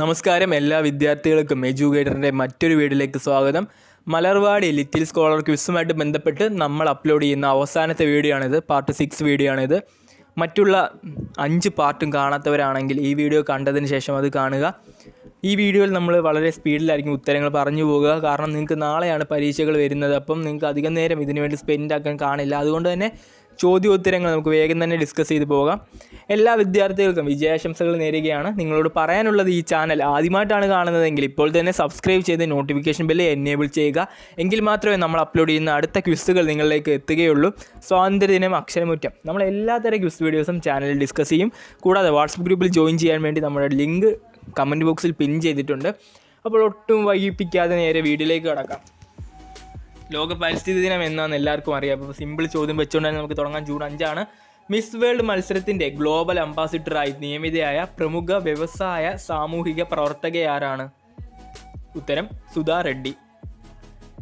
നമസ്കാരം എല്ലാ വിദ്യാർത്ഥികൾക്കും എജ്യൂക്കേറ്ററിന്റെ മറ്റൊരു വീഡിയോയിലേക്ക് സ്വാഗതം. മലർവാടി ലിറ്റിൽ സ്കോളർ ക്വിസുമായിട്ട് ബന്ധപ്പെട്ട് നമ്മൾ അപ്ലോഡ് ചെയ്യുന്ന അവസാനത്തെ വീഡിയോ ആണിത് പാർട്ട് സിക്സ് വീഡിയോ ആണിത് മറ്റുള്ള അഞ്ച് പാർട്ടും കാണാത്തവരാണെങ്കിൽ ഈ വീഡിയോ കണ്ടതിന് ശേഷം അത് കാണുക. ഈ വീഡിയോയിൽ നമ്മൾ വളരെ സ്പീഡിലായിരിക്കും ഉത്തരങ്ങൾ പറഞ്ഞു പോകുക. കാരണം നിങ്ങൾക്ക് നാളെയാണ് പരീക്ഷകൾ വരുന്നത്. അപ്പം നിങ്ങൾക്ക് അധികം നേരം ഇതിനുവേണ്ടി സ്പെൻഡ് ആക്കാൻ കാണില്ല. അതുകൊണ്ട് തന്നെ ചോദ്യോത്തരങ്ങൾ നമുക്ക് വേഗം തന്നെ ഡിസ്കസ് ചെയ്ത് പോകാം. എല്ലാ വിദ്യാർത്ഥികൾക്കും വിജയാശംസകൾ നേരുകയാണ്. നിങ്ങളോട് പറയാനുള്ളത് ഈ ചാനൽ ആദ്യമായിട്ടാണ് കാണുന്നതെങ്കിൽ ഇപ്പോൾ തന്നെ സബ്സ്ക്രൈബ് ചെയ്ത് നോട്ടിഫിക്കേഷൻ ബെല്ല് എനേബിൾ ചെയ്യുക. എങ്കിൽ മാത്രമേ നമ്മൾ അപ്ലോഡ് ചെയ്യുന്ന അടുത്ത ക്വിസ്സുകൾ നിങ്ങളിലേക്ക് എത്തുകയുള്ളൂ. സ്വാതന്ത്ര്യദിനം അക്ഷരമുറ്റം. നമ്മൾ എല്ലാത്തരം ക്വിസ് വീഡിയോസും ചാനലിൽ ഡിസ്കസ് ചെയ്യും. കൂടാതെ വാട്സപ്പ് ഗ്രൂപ്പിൽ ജോയിൻ ചെയ്യാൻ വേണ്ടി നമ്മുടെ ലിങ്ക് കമന്റ് ബോക്സിൽ പിൻ ചെയ്തിട്ടുണ്ട്. അപ്പോൾ ഒട്ടും വൈകിപ്പിക്കാതെ നേരെ വീഡിയോയിലേക്ക് കടക്കാം. ലോക പരിസ്ഥിതി ദിനം എന്നാണ് എല്ലാവർക്കും അറിയാം. അപ്പോൾ സിമ്പിൾ ചോദ്യം വെച്ചുകൊണ്ടാണ് നമുക്ക് തുടങ്ങാൻ ജൂൺ അഞ്ചാണ്. മിസ് വേൾഡ് മത്സരത്തിന്റെ ഗ്ലോബൽ അംബാസിഡറായി നിയമിതയായ പ്രമുഖ വ്യവസായ സാമൂഹിക പ്രവർത്തകയാരാണ് ഉത്തരം സുധാ റെഡ്ഡി.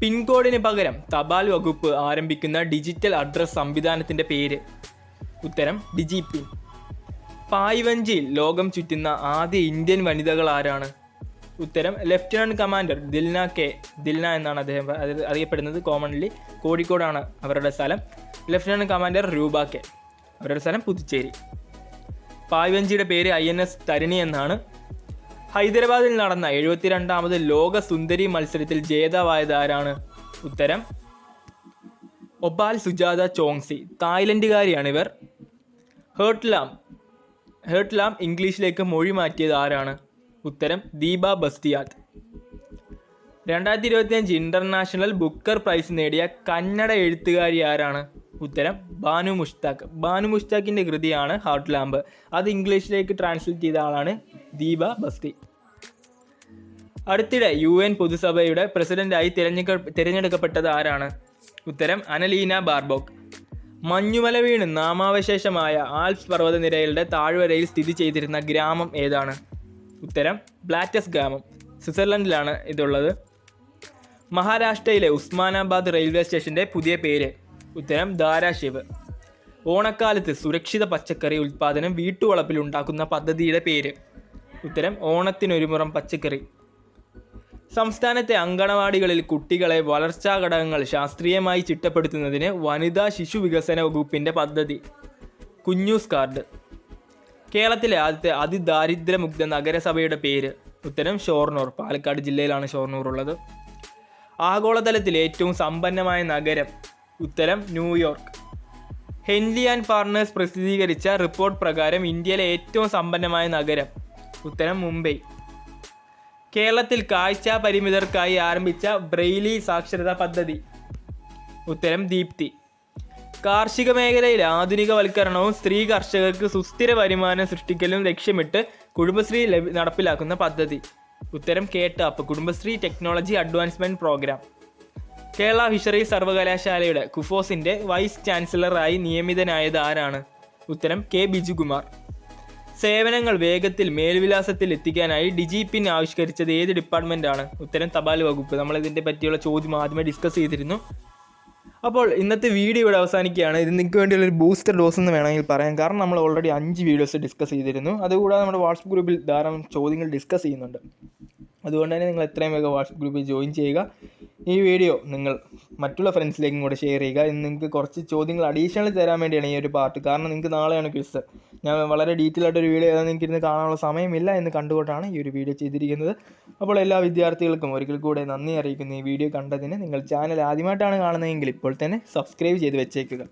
പിൻകോഡിന് പകരം തപാൽ വകുപ്പ് ആരംഭിക്കുന്ന ഡിജിറ്റൽ അഡ്രസ് സംവിധാനത്തിന്റെ പേര്. ഉത്തരം ഡിജിപി. പായ്വഞ്ചിയിൽ ലോകം ചുറ്റുന്ന ആദ്യ ഇന്ത്യൻ വനിതകൾ ആരാണ്? ഉത്തരം lieutenant commander Dilna K Dilna എന്നാണ് അദ്ദേഹം അറിയപ്പെടുന്നത് കോമൺലി കോഴിക്കോടാണ് അവരുടെ സ്ഥലം. ലെഫ്റ്റനന്റ് കമാൻഡർ രൂപ കെ അവരുടെ സ്ഥലം പുതുച്ചേരി. പായ്വഞ്ചിയുടെ പേര് ഐ എൻ എസ് തരിണി എന്നാണ്. ഹൈദരാബാദിൽ നടന്ന എഴുപത്തിരണ്ടാമത് ലോക സുന്ദരി മത്സരത്തിൽ ജേതാവായത് ആരാണ്? ഉത്തരം ഒബാൽ സുജാത ചോങ്സി തായ്ലൻഡുകാരിയാണ് ഇവർ ഹേർട്ട്ലാം ഹേർട്ട്ലാം ഇംഗ്ലീഷിലേക്ക് മൊഴി മാറ്റിയത് ആരാണ്? ഉത്തരം ദീപ ബസ്തിയാത് രണ്ടായിരത്തി ഇരുപത്തിയഞ്ച് ഇന്റർനാഷണൽ ബുക്കർ പ്രൈസ് നേടിയ കന്നഡ എഴുത്തുകാരി ആരാണ്? ഉത്തരം ബാനു മുഷ്താഖ്. ബാനു മുഷ്താഖിന്റെ കൃതിയാണ് ഹാർട്ട് ലാമ്പ് അത് ഇംഗ്ലീഷിലേക്ക് ട്രാൻസ്ലേറ്റ് ചെയ്ത ആളാണ് ദീപ ബസ്തി. അടുത്തിടെ യു എൻ പൊതുസഭയുടെ പ്രസിഡന്റായി തിരഞ്ഞെടുക്ക തിരഞ്ഞെടുക്കപ്പെട്ടത് ആരാണ്? ഉത്തരം അനലീന ബാർബോക്ക് മഞ്ഞുമല വീണ് നാമാവശേഷമായ ആൽപ്സ് പർവതനിരകളുടെ താഴ്വരയിൽ സ്ഥിതി ചെയ്തിരുന്ന ഗ്രാമം ഏതാണ്? ഉത്തരം ബ്ലാറ്റസ് ഗ്രാമം സ്വിറ്റ്സർലൻഡിലാണ് ഇതുള്ളത്. മഹാരാഷ്ട്രയിലെ ഉസ്മാനാബാദ് റെയിൽവേ സ്റ്റേഷന്റെ പുതിയ പേര്. ഉത്തരം ധാരാശിവ്. ഓണക്കാലത്ത് സുരക്ഷിത പച്ചക്കറി ഉൽപ്പാദനം വീട്ടുവളപ്പിൽ ഉണ്ടാക്കുന്ന പദ്ധതിയുടെ പേര്. ഉത്തരം ഓണത്തിനൊരുമുറം പച്ചക്കറി. സംസ്ഥാനത്തെ അങ്കണവാടികളിൽ കുട്ടികളെ വളർച്ചാ ഘടകങ്ങൾ ശാസ്ത്രീയമായി ചിട്ടപ്പെടുത്തുന്നതിന് വനിതാ ശിശു വികസന വകുപ്പിന്റെ പദ്ധതി. കുഞ്ഞൂസ് കാർഡ്. കേരളത്തിലെ ആദ്യത്തെ അതിദാരിദ്ര്യമുക്ത നഗരസഭയുടെ പേര്. ഉത്തരം ഷോർണൂർ. പാലക്കാട് ജില്ലയിലാണ് ഷോർണൂർ ഉള്ളത്. ആഗോളതലത്തിൽ ഏറ്റവും സമ്പന്നമായ നഗരം ഉത്തരം New York. Henley and partners പ്രസിദ്ധീകരിച്ച റിപ്പോർട്ട് പ്രകാരം ഇന്ത്യയിലെ ഏറ്റവും സമ്പന്നമായ നഗരം ഉത്തരം മുംബൈ. കേരളത്തിൽ കാഴ്ച പരിമിതർക്കായി ആരംഭിച്ച ബ്രെയിലി സാക്ഷരതാ പദ്ധതി ഉത്തരം ദീപ്തി. കാർഷിക മേഖലയിൽ ആധുനികവൽക്കരണവും സ്ത്രീ കർഷകർക്ക് സുസ്ഥിര വരുമാനം സൃഷ്ടിക്കലും ലക്ഷ്യമിട്ട് കുടുംബശ്രീ നടപ്പിലാക്കുന്ന പദ്ധതി. ഉത്തരം കേട്ടാപ്പ് Kudumbashree technology advancement programme. Kerala fisheries സർവകലാശാലയുടെ കുഫോസിന്റെ വൈസ് ചാൻസലറായി നിയമിതനായത് ആരാണ്? ഉത്തരം കെ. ബിജുകുമാർ. സേവനങ്ങൾ വേഗത്തിൽ മേൽവിലാസത്തിൽ എത്തിക്കാനായി ഡിജി പിൻ ആവിഷ്കരിച്ചത് ഏത് ഡിപ്പാർട്ട്മെന്റാണ്? ഉത്തരം തപാൽ വകുപ്പ്. നമ്മൾ ഇതിന്റെ പറ്റിയുള്ള ചോദ്യം ആദ്യമേ ഡിസ്കസ് ചെയ്തിരുന്നു. അപ്പോൾ ഇന്നത്തെ വീഡിയോ ഇവിടെ അവസാനിക്കുകയാണ്. ഇത് നിങ്ങൾക്ക് വേണ്ടിയുള്ള ഒരു ബൂസ്റ്റർ ഡോസ് എന്ന് വേണമെങ്കിൽ പറയാം. കാരണം നമ്മൾ ഓൾറെഡി അഞ്ച് വീഡിയോസ് ഡിസ്കസ് ചെയ്തിരുന്നു. അതുകൂടാതെ നമ്മുടെ വാട്സപ്പ് ഗ്രൂപ്പിൽ ധാരാളം ചോദ്യങ്ങൾ ഡിസ്കസ് ചെയ്യുന്നുണ്ട്. അതുകൊണ്ട് തന്നെ നിങ്ങൾ എത്രയും വേഗം വാട്സപ്പ് ഗ്രൂപ്പിൽ ജോയിൻ ചെയ്യുക. ഈ വീഡിയോ നിങ്ങൾ മറ്റുള്ള ഫ്രണ്ട്സിലേക്കും കൂടെ ഷെയർ ചെയ്യുക. ഇന്ന് നിങ്ങൾക്ക് കുറച്ച് ചോദ്യങ്ങൾ അഡീഷണൽ തരാൻ വേണ്ടിയാണ് ഈ ഒരു പാർട്ട് കാരണം നിങ്ങൾക്ക് നാളെയാണ് ക്വിസ് ഞാൻ വളരെ ഡീറ്റെയിൽ ആയിട്ട് ഒരു വീഡിയോ ഏതാ നിങ്ങൾക്ക് ഇരുന്ന് കാണാനുള്ള സമയമില്ല എന്ന് കണ്ടുകൊണ്ടാണ് ഈ ഒരു വീഡിയോ ചെയ്തിരിക്കുന്നത്. അപ്പോൾ എല്ലാ വിദ്യാർത്ഥികൾക്കും ഒരിക്കൽ കൂടെ നന്ദി അറിയിക്കുന്നു ഈ വീഡിയോ കണ്ടതിന്. നിങ്ങൾ ചാനൽ ആദ്യമായിട്ടാണ് കാണുന്നതെങ്കിൽ ഇപ്പോൾ തന്നെ സബ്സ്ക്രൈബ് ചെയ്ത് വെച്ചേക്കുക.